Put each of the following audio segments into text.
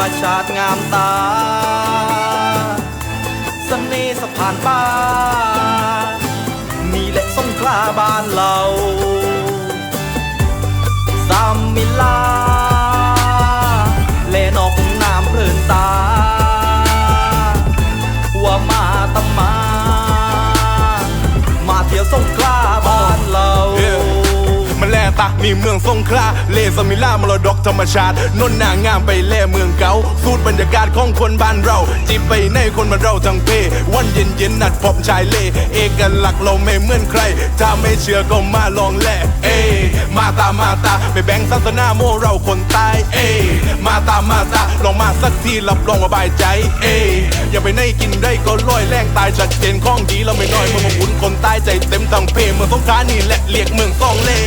รมชาติงามตา ตานี่เมืองสงขลาเลสมิล่ามรดกธรรมชาตินนนางงามไปแล่เมืองเก่าสูตรบรรยากาศของคนบ้านเราจีบไปในคนบ้านเราทั้งเพวันเย็นเย็นนัดพบชายเล่เอกลักษณ์เราไม่เหมือนใคร ถ้าไม่เชื่อก็มาลองแหละเอ มาตามาตาไปแบ่งศาสนาโมเราคนตายเอ มาตามาตาลองมา สักทีรับรองว่าบายใจ เอ้อย่าไปในกินได้ก็ลอยแรงตายชัดเจนข้องดีเราไม่น้อยเมืองบุญคนตายใจเต็มทั้งเพเมืองสงขลานี่แหละเรียกเมืองซองเล่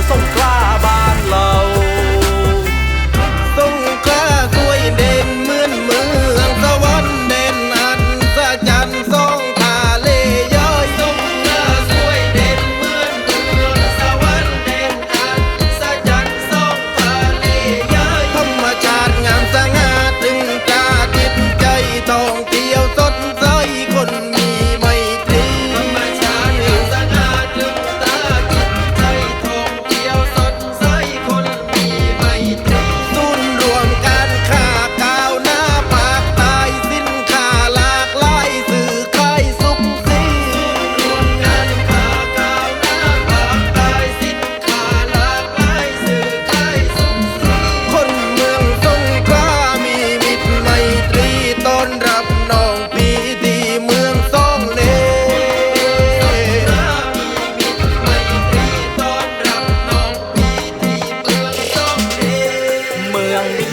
มาเที่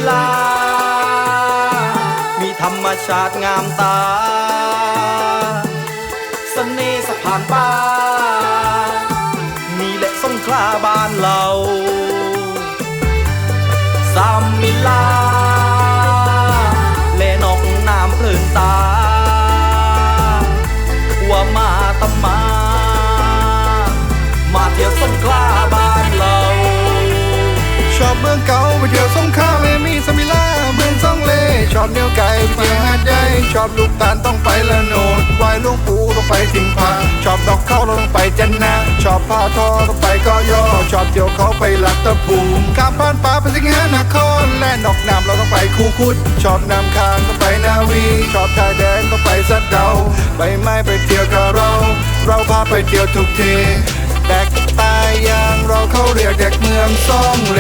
ลา มีธรรมชาติงามตาเสน่ห์สะพานป่านี่แหละสงขลาบ้านเราสามมิลา และนอกน้ำเพลินตา ว่ามาตำมา มาเที่ยวสงขลาบ้านเรา ชอบเมืองเก่าไปเที่ยวสงขลา อบลูกตาลต้องไปละโนดไหวลุงปู่ต้องไปสิงพาชอบดอกเข้าวต้องไปจันนาชอบผ้าทอต้องไปก็ยอชอบเที่ยวเขาไปลัดตะปูมกาบผ่านป่าไปสิงหานครแล่นดอกน้ำเราต้องไปคูคุด ชอบน้ำค้างต้องไปนาวีชอบชายแดนต้องไปสัดเดาใบไม้ไปเที่ยวกับเรา เราพาไปเที่ยวทุกทีแดกตายอย่างเราเขาเรียกเด็กเมืองซ่องเล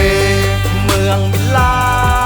เมืองวิลลา